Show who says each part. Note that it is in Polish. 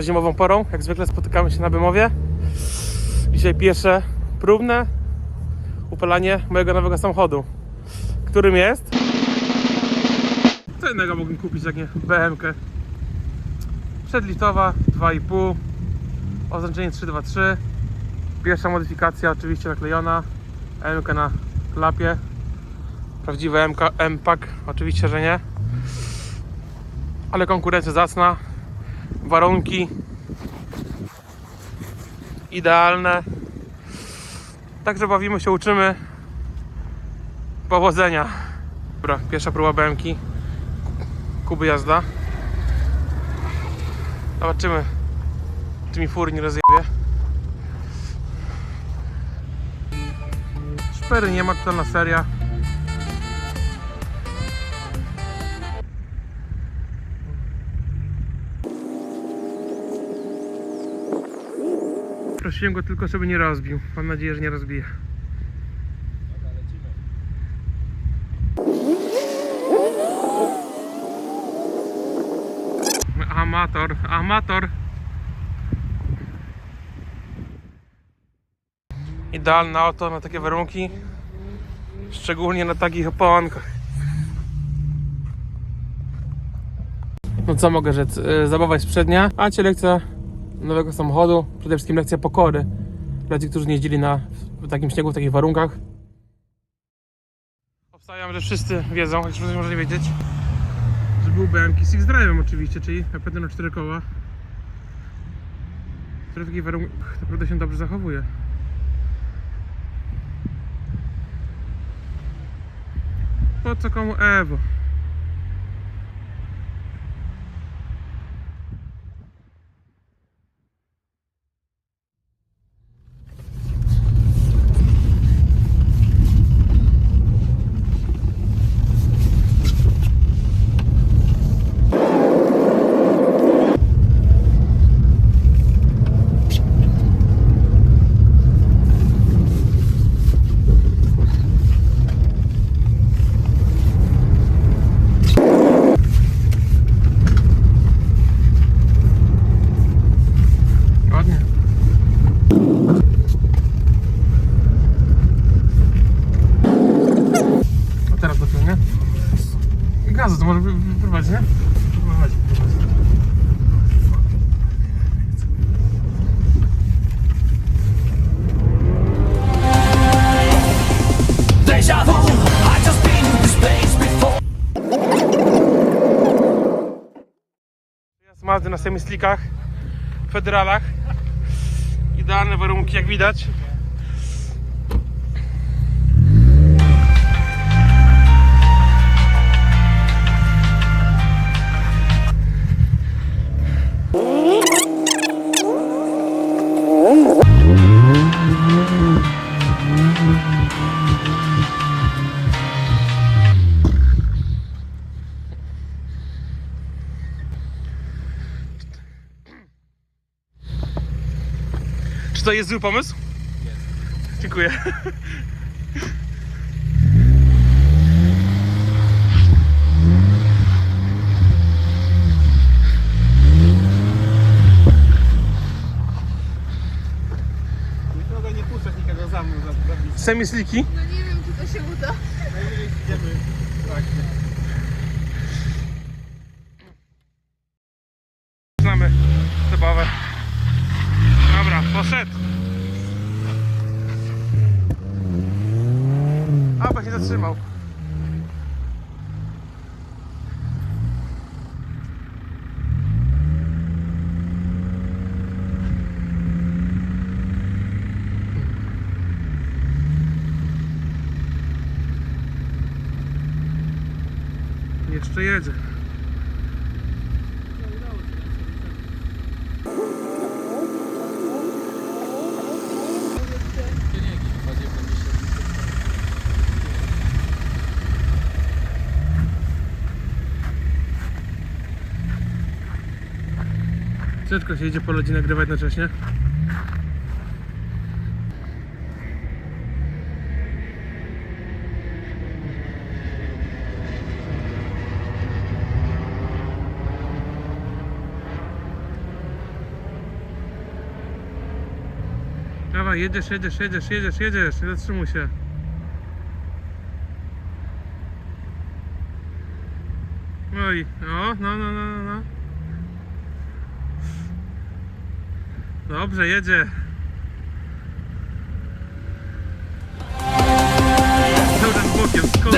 Speaker 1: Zimową porą. Jak zwykle spotykamy się na Bemowie. Dzisiaj pierwsze próbne upalanie mojego nowego samochodu. Którym jest? Co innego mógłbym kupić jak nie BMK. Przedlitowa 2,5 Oznaczenie 323 Pierwsza modyfikacja oczywiście naklejona MK na klapie Prawdziwy MK, MPAK oczywiście, że nie Ale konkurencja zacna Warunki Idealne. Także bawimy się, uczymy. Powodzenia. Dobra, pierwsza próba BMK Kuby jazda. Zobaczymy czy mi fury nie rozjebie. Szpery nie ma, totalna seria. Prosiłem go tylko, żeby nie rozbił. Mam nadzieję, że nie rozbije. Amator, amator. Idealne auto na takie warunki. Szczególnie na takich oponkach. No co mogę rzec? Yy, Zabawa jest przednia, a cię lekcja nowego samochodu. Przede wszystkim lekcja pokory. Dla tych, którzy nie jeździli na, w takim śniegu, w takich warunkach. Obstawiam, że wszyscy wiedzą, choć wszyscy może nie wiedzieć, że był BMK Six Drive'em oczywiście, czyli napędem na 4 koła. Który w takich warunkach naprawdę się dobrze zachowuje. Po co komu Ewo? Może wy- wyprowadzić, nie? Wyprowadzi, wyprowadzi.
Speaker 2: Deja vu, I just been in this place before.
Speaker 1: Jazd Mazdy na semislikach, federalach. Idealne warunki, jak widać. Czy to jest zły pomysł? Jest. Dziękuję.
Speaker 3: Nikogo nie puszczać, nikogo za mną za- zabić.
Speaker 1: Semisliki.
Speaker 4: No nie wiem, czy to się uda.
Speaker 3: Najwyżej idziemy.
Speaker 1: Jeszcze jedzie. Ciężko się idzie po lodzie nagrywać jednocześnie. Dawaj, jedziesz, jedziesz, jedziesz, jedziesz, jedziesz, nie zatrzymuj się. Oj, no, no, no, no, no, no. Dobrze, jedzie. Bokiem, skąd